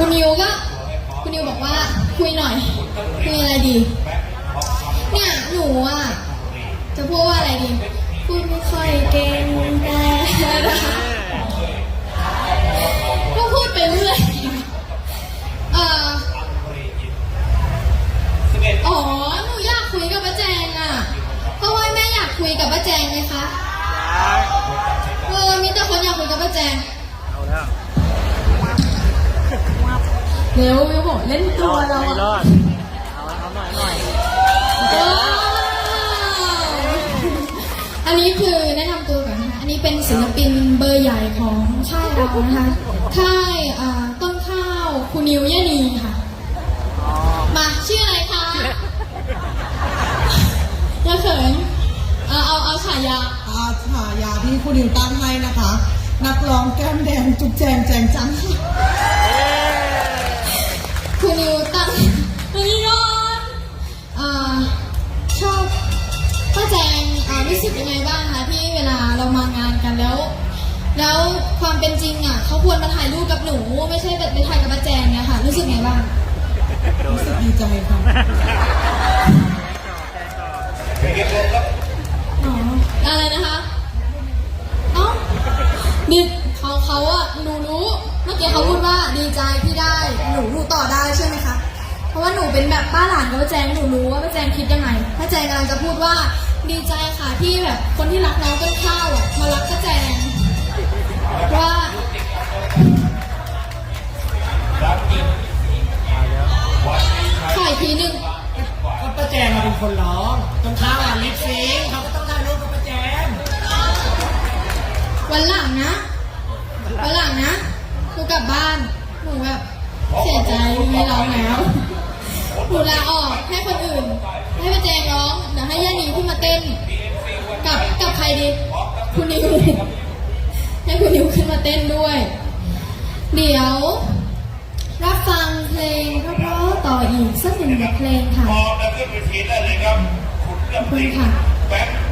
คุณนิวก็คุณนิวบอกว่าคุยหน่อย คุยอะไรดี เนี่ยหนูอะจะพูดว่าอะไรดี พูดไม่ค่อยเก่งแต่ก็พูดไปเรื่อยเอ่ออ๋อหนูอยากคุยกับป้าแจงอะ เพราะว่าแม่อยากคุยกับป้าแจงไหมคะ เออมีแต่คนอยากคุยกับป้าแจง เร็ววิวบอกเล่นตัวเราไม่รอะอดเอาเอาหน่อยหน่อยว้าวอันนี้คือแนะนำตัวก่อนนะคะ อันนี้เป็นศิลปินเบอร์ใหญ่ของค่ายเรานะคะค่ายอ่าต้นข้าวคุณนิวยานีค่ะ อ๋อมาชื่ออะไรคะอย่าเขินเอาเอาเอาฉายาอาฉายาที่คุณนิวตั้งให้นะคะ นักร้องแก้มแดงจุกแจงแจงจังคุณ เวลาเรามางานกันแล้ว แล้วความเป็นจริงอะเขาควรมาถ่ายรูปกับหนู ไม่ใช่แบบไปถ่ายกับป้าแจงเนี่ยค่ะ รู้สึกไงบ้างรู้สึกดีใจค่ะอ๋ออะไรนะคะเอ้าดิเขาเขาอะหนูรู้เมื่อกี้เขาพูดว่าดีใจที่ได้ หนูหนูต่อได้ใช่ไหมคะ เพราะว่าหนูเป็นแบบป้าหลานกับป้าแจงหนูรู้ว่าป้าแจงคิดยังไงป้าแจงกำลังจะพูดว่าดีใจค่ะที่แบบคนที่รักน้องต้นข้าวอะมารักป้าแจงว่าขออีกทีหนึ่งก็ป้าแจงมาเป็นคนร้องตรงข้าวอะลิปซิงค์เขาก็ต้องถ่ายรูปกับป้าแจงวันหลังนะวันหลังนะหนูกลับบ้านหนูแบบเสียใจไม่ร้องแล้ว หนูลาออกให้คนอื่น ให้ป้าแจงร้องเดี๋ยวให้ย่านีขึ้นมาเต้น กับกับใครดี คุณนิวให้คุณนิวขึ้นมาเต้นด้วย เดี๋ยว รับฟังเพลงเพราะๆต่ออีกสักหนึ่งบทเพลงค่ะพร้อมแล้วขึ้นเวทีได้เลยครับ คุณขอบคุณเลือกเพลงค่ะ